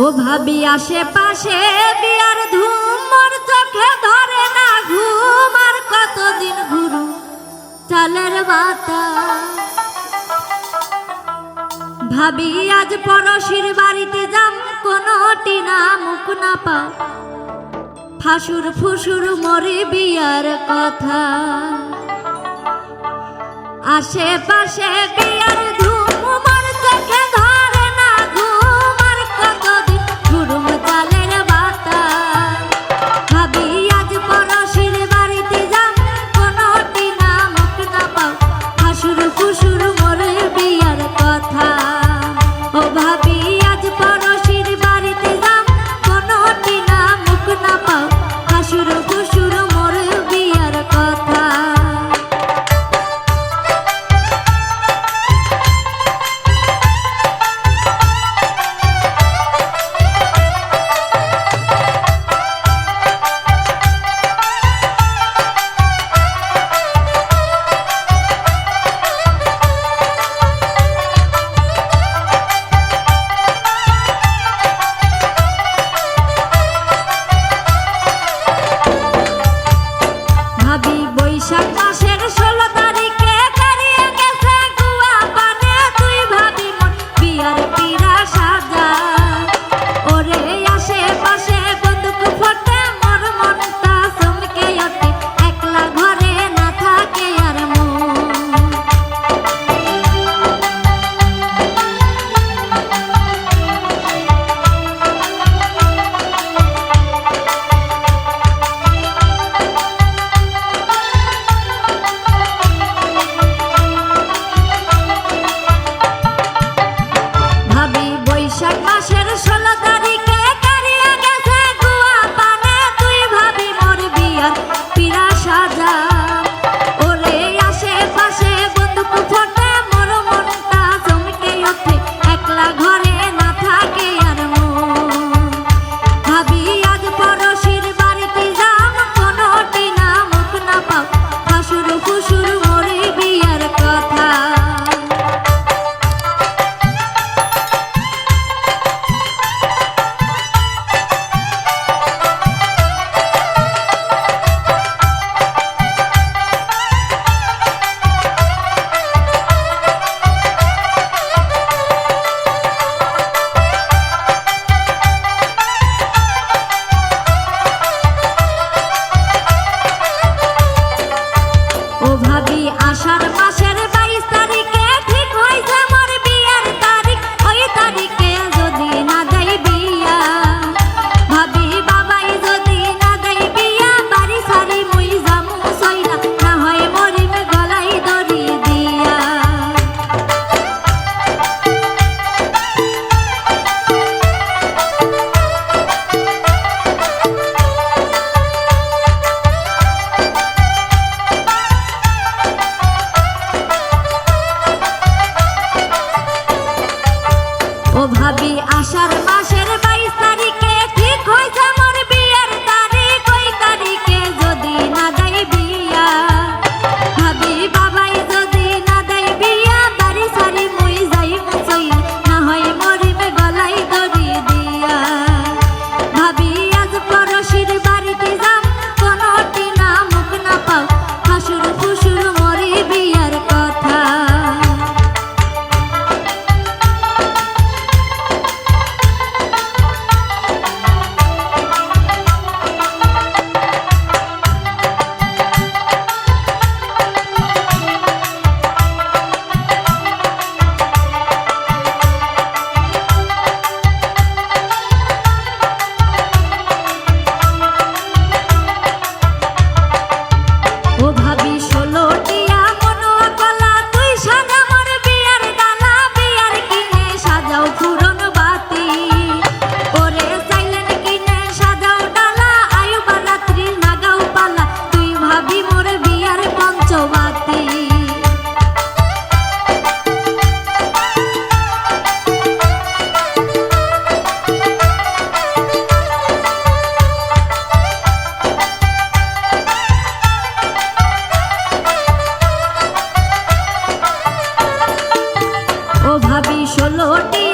ও ভাবি, আশেপাশে বিয়ার ধুম মোর চোখে ধরে না ঘুম। আর কতদিন ঘুরু চালের বাতা ভাবি, আজ পড়শির বাড়িতে যাম, কোনো টিনা মুখ না পাও। ফাসুর ফুসুর মরে বিয়ার কথা। আশেপাশে বিয়ার ধুম অভাবে আশার মা ষোলোটি